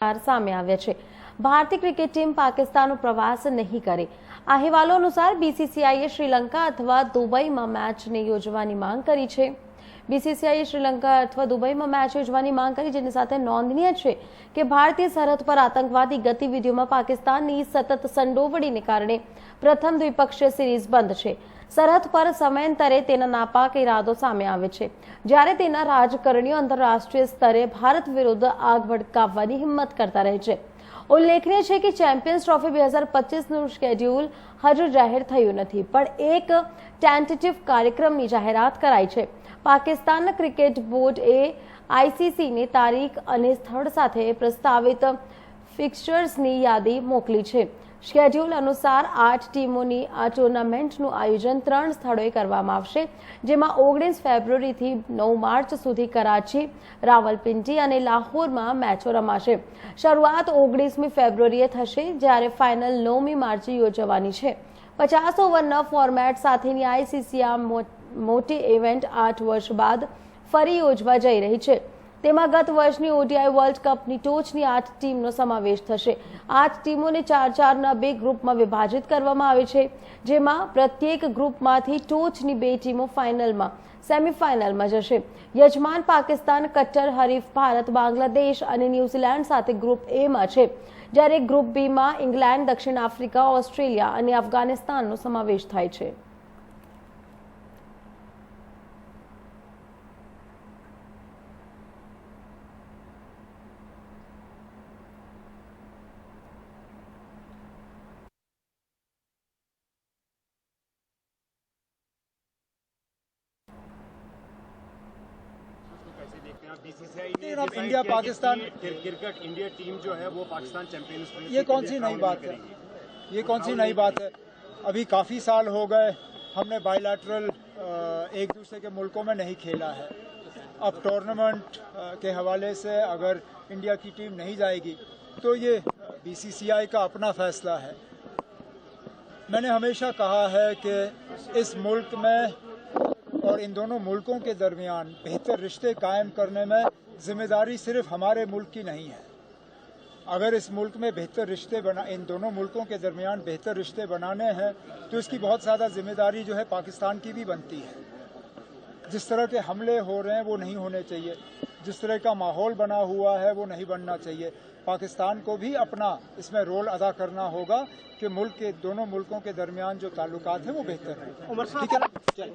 સામે આવ્યા છે. ભારતીય ક્રિકેટ ટીમ પાકિસ્તાનનો પ્રવાસ નહીં કરે. અહેવાલો અનુસાર બીસીસીઆઈએ શ્રીલંકા અથવા દુબઈમાં મેચને યોજવાની માંગ કરી છે. બીસીસીઆઈએ શ્રીલંકા અથવા દુબઈમાં મેચ યોજવાની માંગ કરી, જેની સાથે નોંધનીય છે કે ભારતીય સરહદ પર આતંકવાદી ગતિવિધિઓમાં પાકિસ્તાનની સતત સંડોવણીને કારણે પ્રથમ દ્વિપક્ષીય સિરીઝ બંધ છે. સરહદ પર સમયાંતરે તેના નાપાક ઇરાદો સામે આવે છે. જ્યારે તેના રાજકારણીઓ આંતરરાષ્ટ્રીય સ્તરે ભારત વિરુદ્ધ આગ ભડકાવવાની હિંમત કરતા રહે છે. ઉલ્લેખનીય છે કે ચેમ્પિયન્સ ટ્રોફી બે હજાર પચીસનું શેડ્યુલ હજુ જાહેર થયું નથી, પણ એક ટેન્ટેટિવ કાર્યક્રમની જાહેરાત કરાઈ છે. પાકિસ્તાન ક્રિકેટ બોર્ડ એ આઈસીસીની તારીખ અને સ્થળ સાથે પ્રસ્તાવિત ફિક્સર્સની યાદી મોકલી છે. શેડ્યુલ અનુસાર આઠ ટીમોની આ ટુર્નામેન્ટનું આયોજન ત્રણ સ્થળોએ કરવામાં આવશે, જેમાં ઓગણીસ ફેબ્રુઆરીથી નવ માર્ચ સુધી કરાચી, રાવલપિંડી અને લાહોરમાં મેચો રમાશે. શરૂઆત ઓગણીસમી ફેબ્રુઆરીએ થશે, જ્યારે ફાઇનલ નવમી માર્ચે યોજવાની છે. પચાસ ઓવરના ફોર્મેટ સાથેની આઈસીસી આ મોટી ઇવેન્ટ આઠ વર્ષ બાદ ફરી યોજવા જઈ રહી છે. તેમાં ગત વર્ષની ઓડીઆઈ વર્લ્ડ કપની ટોચની આઠ ટીમનો સમાવેશ થશે. આઠ ટીમોને ચાર ચારના બે ગ્રુપમાં વિભાજિત કરવામાં આવે છે, જેમાં પ્રત્યેક ગ્રુપમાંથી ટોચની બે ટીમો ફાઇનલમાં, સેમીફાઇનલમાં જશે. યજમાન પાકિસ્તાન, કટ્ટર, હરીફ, ભારત, બાંગ્લાદેશ અને ન્યૂઝીલેન્ડ સાથે ગ્રુપ એમાં છે, જ્યારે ગ્રુપ બીમાં ઇંગ્લેન્ડ, દક્ષિણ આફ્રિકા, ઓસ્ટ્રેલિયા અને અફઘાનિસ્તાનનો સમાવેશ થાય છે. India Pakistan- cricket India team जो है वो पाकिस्तान चैंपियंस ये कौन सी नई बात है? ये कौन सी नई बात है? अभी काफ़ी साल हो गए हमने बायलैटरल एक दूसरे के मुल्कों में नहीं खेला है। अब टूर्नामेंट के हवाले से अगर इंडिया की टीम नहीं जाएगी तो ये बीसीसीआई का अपना फैसला है। मैंने हमेशा कहा है कि इस मुल्क में और इन दोनों मुल्कों के दरमियान बेहतर रिश्ते कायम करने में ज़िम्मेदारी सिर्फ़ हमारे मुल्क की नहीं है। अगर इस मुल्क में बेहतर रिश्ते बना इन दोनों मुल्कों के दरमियान बेहतर रिश्ते बनाने हैं तो इसकी बहुत ज़्यादा ज़िम्मेदारी जो है पाकिस्तान की भी बनती है। जिस तरह के हमले हो रहे हैं वो नहीं होने चाहिए। जिस तरह का माहौल बना हुआ है वो नहीं बनना चाहिए। पाकिस्तान को भी अपना इसमें रोल अदा करना होगा कि मुल्क के दोनों मुल्कों के दरमियान जो ताल्लुकात हैं वो बेहतर हैं। ठीक है